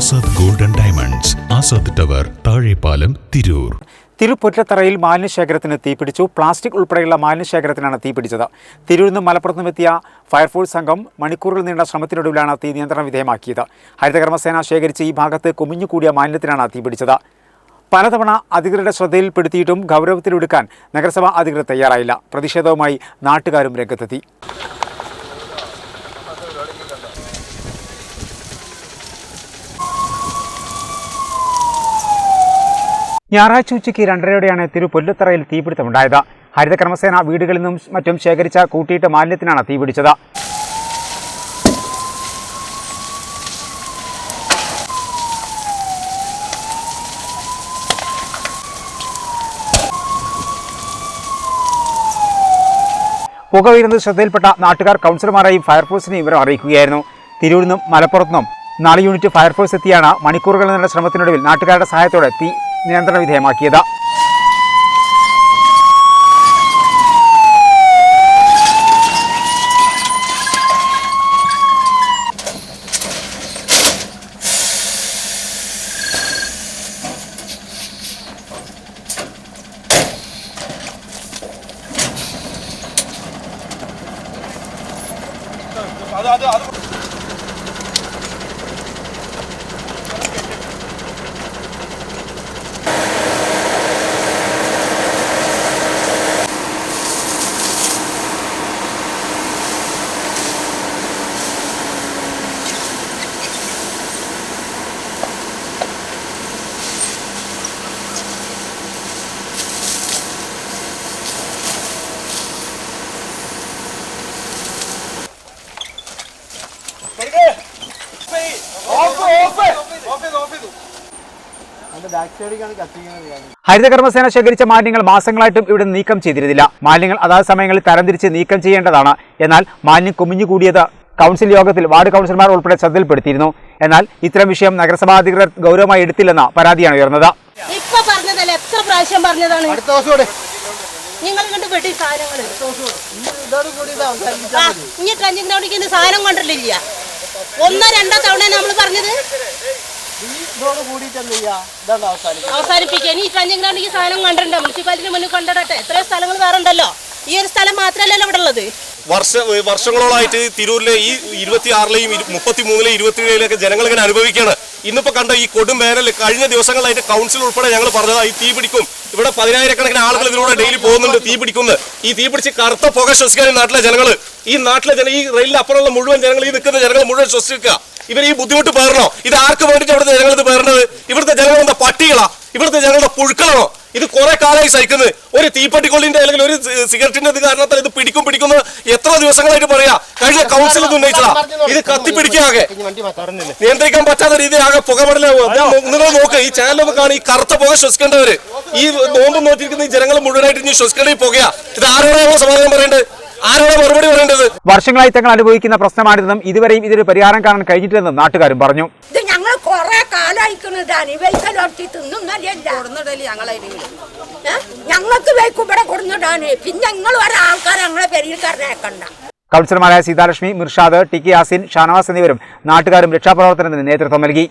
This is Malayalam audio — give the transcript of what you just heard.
Azad golden diamonds Azad tower Thazhepalam Tirur. തിരുപ്പൊറ്റത്തറയിൽ മാലിന്യശേഖരത്തിന് തീപിടിച്ചു പ്ലാസ്റ്റിക് ഉൾപ്പെടെയുള്ള മാലിന്യശേഖരത്തിനാണ് തീപിടിച്ചത് തിരൂരിൽ നിന്നും മലപ്പുറത്തും എത്തിയ ഫയർഫോഴ്സ് സംഘം മണിക്കൂറുകൾ നീണ്ട ശ്രമത്തിനൊടുവിലാണ് തീ നിയന്ത്രണ വിധേയമാക്കിയത്. ഹരിതകർമ്മസേന ശേഖരിച്ച് ഈ ഭാഗത്ത് കുമിഞ്ഞുകൂടിയ മാലിന്യത്തിനാണ് തീപിടിച്ചത് പലതവണ അധികൃതരുടെ ശ്രദ്ധയിൽപ്പെടുത്തിയിട്ടും ഗൗരവത്തിലെടുക്കാൻ നഗരസഭാ അധികൃതർ തയ്യാറായില്ല. പ്രതിഷേധവുമായി നാട്ടുകാരും രംഗത്തെത്തി. ഞായറാഴ്ച ഉച്ചയ്ക്ക് രണ്ടരയോടെയാണ് തിരുപൊല്ലത്തറയിൽ തീപിടുത്തമുണ്ടായത്. ഹരിതകർമ്മസേന വീടുകളിൽ നിന്നും മറ്റും ശേഖരിച്ച കൂട്ടിയിട്ട് മാലിന്യത്തിനാണ് തീപിടിച്ചത്. പുക വീരുന്നത് ശ്രദ്ധയിൽപ്പെട്ട നാട്ടുകാർ കൗൺസിലർമാരെയും ഫയർഫോഴ്സിനെയും വിവരം അറിയിക്കുകയായിരുന്നു. തിരൂരിൽ നിന്നും മലപ്പുറത്തുനിന്നും നാല് യൂണിറ്റ് ഫയർഫോഴ്സ് എത്തിയാണ് മണിക്കൂറുകൾ നീണ്ട ശ്രമത്തിനൊടുവിൽ നാട്ടുകാരുടെ സഹായത്തോടെ തീ നിയന്ത്രണ വിധേയമാക്കിയത്. ഹരിതകർമ്മസേന ശേഖരിച്ച മാലിന്യങ്ങൾ മാസങ്ങളായിട്ടും ഇവിടെ നീക്കം ചെയ്തിരുന്നില്ല. മാലിന്യങ്ങൾ അതാത് സമയങ്ങളിൽ തരംതിരിച്ച് നീക്കം ചെയ്യേണ്ടതാണ്. എന്നാൽ മാലിന്യം കുമിഞ്ഞുകൂടിയത് കൗൺസിൽ യോഗത്തിൽ വാർഡ് കൗൺസിലർമാർ ഉൾപ്പെടെ ശ്രദ്ധയിൽപ്പെടുത്തിയിരുന്നു. എന്നാൽ ഇത്തരം വിഷയം നഗരസഭാ അധികൃതർ ഗൗരവമായി എടുത്തില്ലെന്ന പരാതിയാണ് ഉയർന്നത്. ഇപ്പൊ പറഞ്ഞതല്ല? എത്ര പ്രാവശ്യം പറഞ്ഞതാണ്? നിങ്ങൾ കണ്ട് വെട്ടി സാധനങ്ങൾ ഇനി ട്രഞ്ചിങ് ഗ്രൗണ്ടിൽ സാധനം കൊണ്ടിട്ടില്ല ഒന്നോ രണ്ടോ തവണ നമ്മൾ പറഞ്ഞത്. അവസാനിപ്പിക്കാൻ ഈ ട്രഞ്ചിങ് ഈ സാധനം കണ്ടിട്ടുണ്ട്? മുനിസിപ്പാലിറ്റിന് മുന്നിൽ കൊണ്ടിടട്ടെ എത്രയോ സ്ഥലങ്ങൾ വേറെ ഉണ്ടല്ലോ. ഈ ഒരു സ്ഥലം മാത്രമല്ലല്ലോ ഇവിടെ ഉള്ളത്. വർഷ വർഷങ്ങളോളായിട്ട് തിരൂരിലെ ഈ ഇരുപത്തി ആറിലെയും മുപ്പത്തി മൂന്നിലെയും ഇരുപത്തിയേഴിലൊക്കെ ജനങ്ങൾ ഇങ്ങനെ അനുഭവിക്കുകയാണ്. ഇന്നിപ്പോ കണ്ട ഈ കൊടും വേനൽ കഴിഞ്ഞ ദിവസങ്ങളായിട്ട് കൗൺസിൽ ഉൾപ്പെടെ ഞങ്ങൾ പറഞ്ഞതാ ഈ തീ പിടിക്കും. ഇവിടെ പതിനായിരക്കണക്കിന് ആളുകൾ ഇതിലൂടെ ഡെയിലി പോകുന്നുണ്ട് തീ പിടിക്കുന്നു ഈ തീ പിടിച്ച് കറുത്ത പുക ശ്വസിക്കാൻ ഈ നാട്ടിലെ ജനങ്ങൾ ഈ നാട്ടിലെ ജന ഈ റെയിലിൽ അപ്പുറമുള്ള മുഴുവൻ ജനങ്ങൾ ഈ നിൽക്കുന്ന ജനങ്ങൾ മുഴുവൻ ശ്വസിക്കുക. ഇവർ ഈ ബുദ്ധിമുട്ട് പേറണോ ഇത് ആർക്ക് വേണ്ടിയിട്ട് ഇവിടുത്തെ ജനങ്ങൾ ഇത് പേറണത് ഇവിടുത്തെ ജനങ്ങൾ എന്താ പട്ടികളാ? ഇവിടുത്തെ ജനങ്ങളുടെ പുഴുക്കളാണോ? ഇത് കുറെ കാലമായി സഹിക്കുന്നത് ഒരു തീപ്പെട്ടിക്കൊള്ളിന്റെ അല്ലെങ്കിൽ ഒരു സിഗരറ്റിന്റെ ഇത് കാരണത്താൽ ഇത് പിടിക്കും പിടിക്കുന്നത് എത്ര ദിവസങ്ങളായിട്ട് പറയാ. കഴിഞ്ഞ കൗൺസിൽ ഇത് ഉന്നയിച്ചതാ ഇത് കത്തിപ്പിടിക്കാകെ നിയന്ത്രിക്കാൻ പറ്റാത്ത രീതി ആകെ പുകപടലാവുക നിങ്ങൾ നോക്ക് ഈ ചാനൽ കാണും ഈ കറുത്ത പുക ശ്വസിക്കേണ്ടവര്. ഈ നോമ്പ് നോക്കിയിരിക്കുന്ന ഈ ജനങ്ങൾ മുഴുവനായിട്ട് ഇനി ശ്വസിക്കേണ്ട ഈ പുകയാ. ഇത് ആരോടാണ് നമ്മൾ സമാധാനം പറയേണ്ടത്? വർഷങ്ങളായി തങ്ങൾ അനുഭവിക്കുന്ന പ്രശ്നമാണിതെന്നും ഇതുവരെയും ഇതിന് പരിഹാരം കാണാൻ കഴിഞ്ഞിട്ടില്ലെന്നും നാട്ടുകാരും പറഞ്ഞു. കൊറേ കാലായിക്കുന്നതാണ് വെയ്ക്കലോട്ടി തിന്നുന്നല്ല ഞങ്ങൾക്ക് വെയ്ക്കും ഇവിടെ കൊടുന്നിടാന്. പിന്നെ ഞങ്ങൾ ഒരാൾക്കാർ ഞങ്ങളെ പെരിയിൽ കറിയാക്കണ്ട കൗൺസിലർമാരായ സീതാലക്ഷ്മി മിർഷാദ് ടി കെ യാസിൻ ഷാനവാസ് എന്നിവരും നാട്ടുകാരും രക്ഷാപ്രവർത്തനത്തിന് നേതൃത്വം നൽകി.